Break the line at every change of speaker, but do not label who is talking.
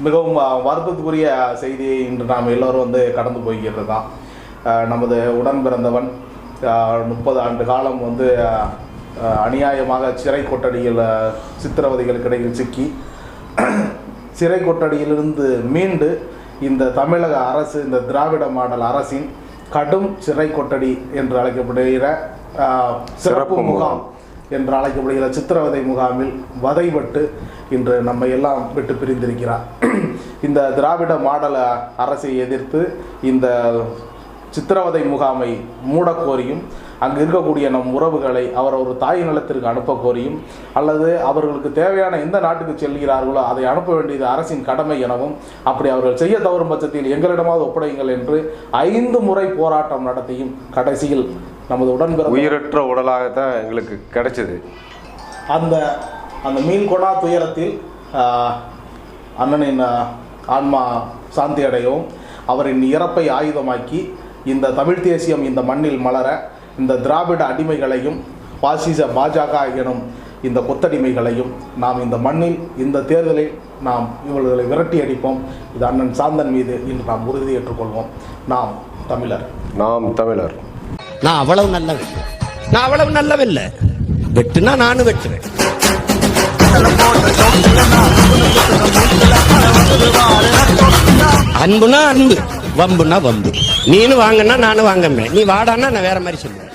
மிகவும் வருத்தத்துக்குரிய செய்தியை இன்று நாம் எல்லோரும் வந்து கடந்து தான். ஆஹ் நமது உடன் பிறந்தவன் முப்பது ஆண்டு காலம் வந்து அநியாயமாக சிறை கொட்டடியில் ஆஹ் சித்திரவதைகளுக்கு இடையில் சிக்கி சிறை கொட்டடியிலிருந்து மீண்டு இந்த தமிழக அரசு இந்த திராவிட மாடல் அரசின் கடும் சிறை கொட்டடி என்று அழைக்கப்படுகிற சிறப்பு முகாம். என்று அழைக்கப்படுகிற சித்திரவதை முகாமில் வதைபட்டு இன்று நம்மை எல்லாம் விட்டு பிரிந்திருக்கிறார். இந்த திராவிட மாடல அரசை எதிர்த்து இந்த சித்திரவதை முகாமை மூடக்கோரியும் அங்கு இருக்கக்கூடிய நம் உறவுகளை அவர் ஒரு தாய் நிலத்திற்கு அனுப்ப கோரியும் அல்லது அவர்களுக்கு தேவையான எந்த நாட்டுக்கு செல்கிறார்களோ அதை அனுப்ப வேண்டியது அரசின் கடமை எனவும் அப்படி அவர்கள் செய்ய தவறும் பட்சத்தில் எங்களிடமாவது ஒப்படையுங்கள் என்று ஐந்து முறை போராட்டம் நடத்தியும் கடைசியில் நமது உடன்பிறந்த
உயிரற்ற உடலாகத்தான் எங்களுக்கு கிடைச்சது.
அந்த அந்த மீன் கொடா துயரத்தில் அண்ணனின் ஆன்மா சாந்தி அடையவும் அவரின் இறப்பை ஆயுதமாக்கி இந்த தமிழ் தேசியம் இந்த மண்ணில் மலர இந்த திராவிட அடிமைகளையும் பாசிச பாஜக எனும் இந்த கொத்தடிமைகளையும் நாம் இந்த மண்ணில் இந்த தேர்தலில் நாம் இவர்களை விரட்டி அடிப்போம். இது அண்ணன் சாந்தன் மீது இன்று நாம் உறுதி ஏற்றுக்கொள்வோம் நாம் தமிழர்.
நாம் தமிழர்.
நான் அவ்வளவு நல்லவன். நான் அவ்வளவு நல்லவில்லை வெட்டுனா நானும் வெட்டுவேன். அன்புனா அன்பு வம்புனா வம்பு. நீனு வாங்கன்னா நானும் வாங்கம்பேன் நீ வாடான்னா நான் வேற மாதிரி சொல்லுவேன்.